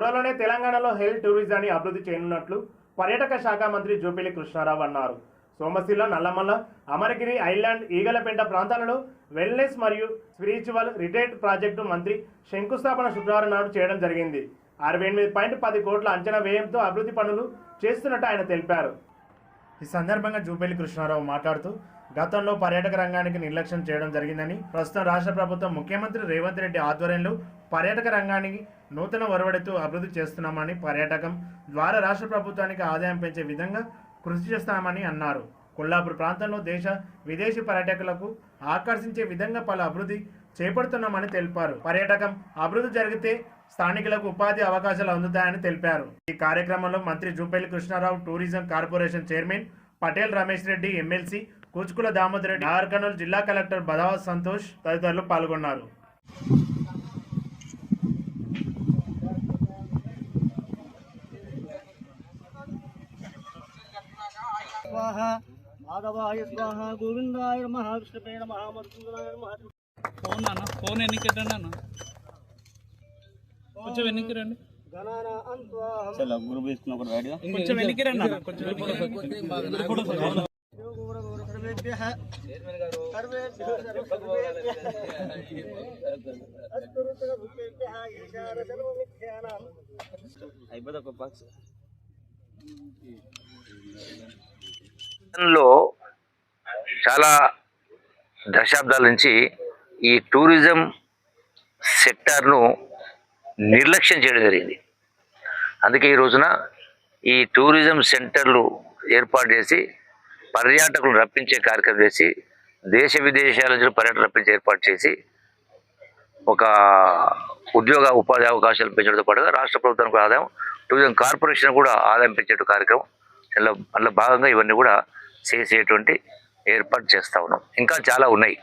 త్వరలోనే తెలంగాణలో హెల్త్ టూరిజాన్ని అభివృద్ధి చేయనున్నట్లు పర్యాటక శాఖ మంత్రి జూపిలి కృష్ణారావు అన్నారు. సోమశిల నల్లమల్ల అమరగిరి ఐలాండ్ ఈగలపేంట ప్రాంతాలలో వెల్నెస్ మరియు స్పిరిచువల్ రిటైర్డ్ ప్రాజెక్టు మంత్రి శంకుస్థాపన శుక్రవారం నాడు చేయడం జరిగింది. అరవై ఎనిమిది పాయింట్ పది కోట్ల అంచనా వ్యయంతో అభివృద్ధి పనులు చేస్తున్నట్టు ఆయన తెలిపారు. ఈ సందర్భంగా జూపల్లి కృష్ణారావు మాట్లాడుతూ గతంలో పర్యాటక రంగానికి నిర్లక్ష్యం చేయడం జరిగిందని ప్రస్తుతం రాష్ట్ర ప్రభుత్వం ముఖ్యమంత్రి రేవంత్ రెడ్డి ఆధ్వర్యంలో పర్యాటక రంగానికి నూతన ఒరవడితో అభివృద్ధి చేస్తున్నామని పర్యాటకం ద్వారా రాష్ట్ర ప్రభుత్వానికి ఆదాయం పెంచే విధంగా కృషి చేస్తామని అన్నారు. కొల్లాపూర్ ప్రాంతంలో దేశ విదేశీ పర్యాటకులకు ఆకర్షించే విధంగా పలు అభివృద్ధి చేపడుతున్నామని తెలిపారు. పర్యాటకం అభివృద్ధి జరిగితే స్థానికులకు ఉపాధి అవకాశాలు అందుతాయని తెలిపారు. ఈ కార్యక్రమంలో మంత్రి Jupally Krishnarao tourism corporation chairman Patel Ramesh Reddy MLC Kuchukulla Damodar Reddy ఆర్కనూలు జిల్లా కలెక్టర్ బదావా సంతోష్ తదితరులు పాల్గొన్నారు. మాధవాయ స్వాహ గోవిందాయ ఫోన్ అన్న ఫోన్ అన్న కొంచెం వెనక్కి రండి. చలో గ్రూప్ తీసుకున్న ఒకటి రైడ్గా కొంచెం వెనక్కి రండి కొంచెం ఒక బాక్స్లో చాలా దశాబ్దాల నుంచి ఈ టూరిజం సెక్టార్ను Mm. నిర్లక్ష్యం చేయడం జరిగింది. అందుకే ఈ రోజున ఈ టూరిజం సెంటర్లు ఏర్పాటు చేసి పర్యాటకులను రప్పించే కార్యక్రమం చేసి దేశ విదేశాల నుంచి పర్యటన రప్పించే ఏర్పాటు చేసి ఒక ఉద్యోగ ఉపాధి అవకాశాలు పెంచడంతో పాటుగా రాష్ట్ర ప్రభుత్వానికి ఆదాయం టూరిజం కార్పొరేషన్ కూడా ఆదాయం పెంచే కార్యక్రమం అందులో అందులో భాగంగా ఇవన్నీ కూడా చేసేటువంటి ఏర్పాటు చేస్తా ఉన్నాం. ఇంకా చాలా ఉన్నాయి.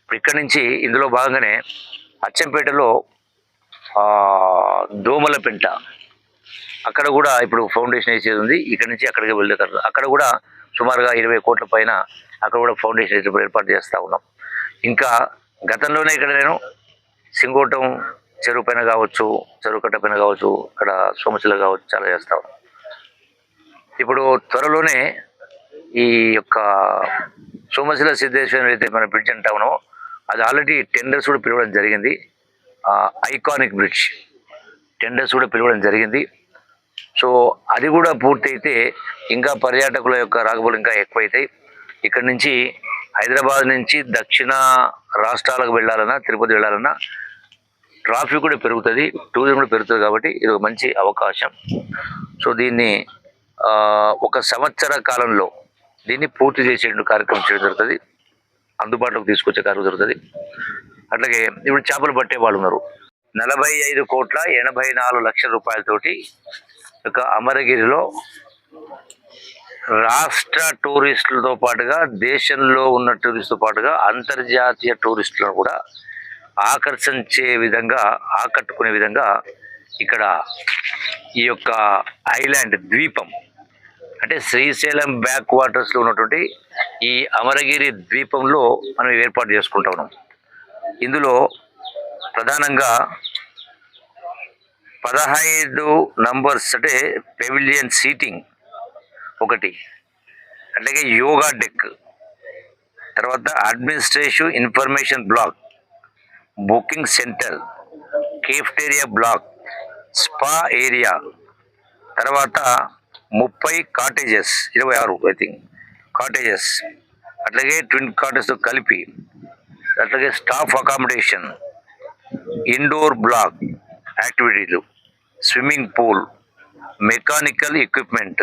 ఇప్పుడు ఇక్కడి నుంచి ఇందులో భాగంగానే అచ్చంపేటలో దోమల పెంట. అక్కడ కూడా ఇప్పుడు ఫౌండేషన్ వేసేది ఉంది. ఇక్కడ నుంచి అక్కడికి వెళ్ళేతారు అక్కడ కూడా సుమారుగా ఇరవై కోట్ల పైన అక్కడ కూడా ఫౌండేషన్ వేసే ఏర్పాటు చేస్తూ ఉన్నాం. ఇంకా గతంలోనే ఇక్కడ నేను సింగోటం చెరువు పైన కావచ్చు చెరువు కట్ట పైన కావచ్చు ఇక్కడ సోమశిల కావచ్చు చాలా చేస్తూ ఉన్నాం. ఇప్పుడు త్వరలోనే ఈ యొక్క సోమశిల సిద్ధేశ్వరం అయితే మన బ్రిడ్జ్ అంటా ఉన్నామో అది ఆల్రెడీ టెండర్స్ కూడా పిలవడం జరిగింది. ఐకానిక్ బ్రిడ్జ్ టెండర్స్ కూడా పిలవడం జరిగింది. సో అది కూడా పూర్తయితే ఇంకా పర్యాటకుల యొక్క రాకపోలు ఇంకా ఎక్కువైతాయి. ఇక్కడ నుంచి హైదరాబాద్ నుంచి దక్షిణ రాష్ట్రాలకు వెళ్ళాలన్నా తిరుపతి వెళ్ళాలన్నా ట్రాఫిక్ కూడా పెరుగుతుంది టూరిజం కూడా పెరుగుతుంది కాబట్టి ఇది ఒక మంచి అవకాశం. సో దీన్ని ఒక సంవత్సర కాలంలో దీన్ని పూర్తి చేసే కార్యక్రమం చేయడం జరుగుతుంది. అందుబాటులోకి తీసుకొచ్చే కార్యక్రమం జరుగుతుంది. అట్లాగే ఇప్పుడు చేపలు పట్టే వాళ్ళు ఉన్నారు. నలభై ఐదు కోట్ల ఎనభై నాలుగు లక్షల రూపాయలతోటి ఒక అమరగిరిలో రాష్ట్ర టూరిస్టులతో పాటుగా దేశంలో ఉన్న టూరిస్టులతో పాటుగా అంతర్జాతీయ టూరిస్టులను కూడా ఆకర్షించే విధంగా ఆకట్టుకునే విధంగా ఇక్కడ ఈ యొక్క ఐలాండ్ ద్వీపం అంటే శ్రీశైలం బ్యాక్ వాటర్స్లో ఉన్నటువంటి ఈ అమరగిరి ద్వీపంలో మనం ఏర్పాటు చేసుకుంటా ఉన్నాం. ఇందులో ప్రధానంగా పదహైదు నంబర్స్ అంటే పెవిలియన్ సీటింగ్ ఒకటి అలాగే యోగా డెక్ తర్వాత administration information block booking centre cafeteria block spa area తర్వాత ముప్పై కాటేజెస్ ఇరవై ఆరు ఐ థింక్ కాటేజెస్ అట్లాగే ట్విన్ కాటేజ్తో కలిపి అట్లాగే staff accommodation indoor block యాక్టివిటీలు swimming pool mechanical equipment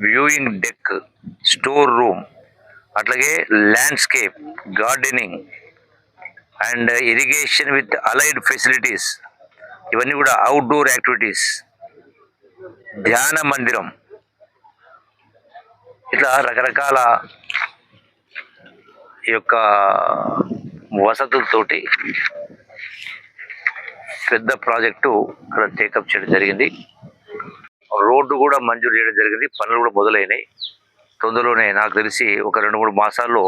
viewing deck store room అట్లాగే landscape gardening and irrigation with allied facilities ఇవన్నీ కూడా అవుట్డోర్ యాక్టివిటీస్ ధ్యాన మందిరం. ఇట్లా రకరకాల ఈ యొక్క వసతులతోటి పెద్ద ప్రాజెక్టు ఇక్కడ టేకప్ చేయడం జరిగింది. రోడ్డు కూడా మంజూరు చేయడం జరిగింది. పనులు కూడా మొదలైనాయి. తొందరలోనే నాకు తెలిసి ఒక రెండు మూడు మాసాల్లో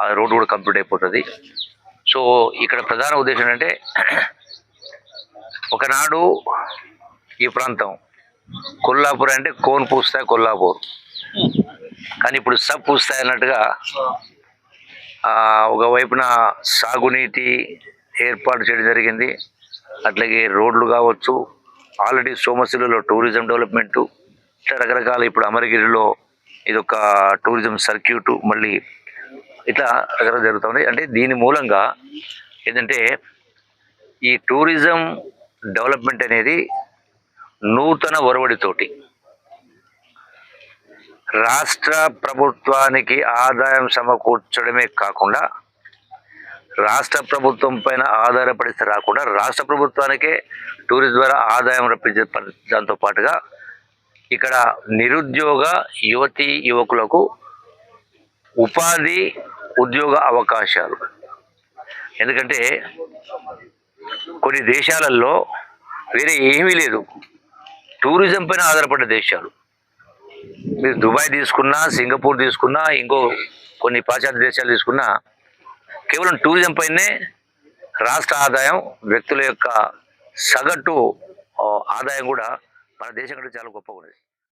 ఆ రోడ్డు కూడా కంప్లీట్ అయిపోతుంది. సో ఇక్కడ ప్రధాన ఉద్దేశం ఏంటంటే ఒకనాడు ఈ ప్రాంతం కొల్లాపూర్ అంటే కోన్ పూస్తాయి కొల్లాపూర్. కానీ ఇప్పుడు సబ్ పూస్తాయి అన్నట్టుగా ఒకవైపున సాగునీటి ఏర్పాటు చేయడం జరిగింది. అట్లాగే రోడ్లు కావచ్చు ఆల్రెడీ సోమశిలలో టూరిజం డెవలప్మెంటు ఇట్లా రకరకాల ఇప్పుడు అమరగిరిలో ఇది ఒక టూరిజం సర్క్యూట్ మళ్ళీ ఇట్లా రకరకాలు జరుగుతుంది అంటే దీని మూలంగా ఏంటంటే ఈ టూరిజం డెవలప్మెంట్ అనేది నూతన ఒరవడితోటి రాష్ట్ర ప్రభుత్వానికి ఆదాయం సమకూర్చడమే కాకుండా రాష్ట్ర ప్రభుత్వం పైన ఆధారపడితే రాకుండా రాష్ట్ర ప్రభుత్వానికే టూరిజం ద్వారా ఆదాయం రప్పించే పరి- దాంతో పాటుగా ఇక్కడ నిరుద్యోగ యువతి యువకులకు ఉపాధి ఉద్యోగ అవకాశాలు. ఎందుకంటే కొన్ని దేశాలలో వేరే ఏమీ లేదు. టూరిజం పైన ఆధారపడ్డ దేశాలు. మీరు దుబాయ్ తీసుకున్నా సింగపూర్ తీసుకున్నా ఇంకో కొన్ని పాశ్చాత్య దేశాలు తీసుకున్నా కేవలం టూరిజం పైనే రాష్ట్ర ఆదాయం వ్యక్తుల యొక్క సగటు ఆదాయం కూడా మన దేశం కంటే చాలా గొప్పగా ఉన్నది.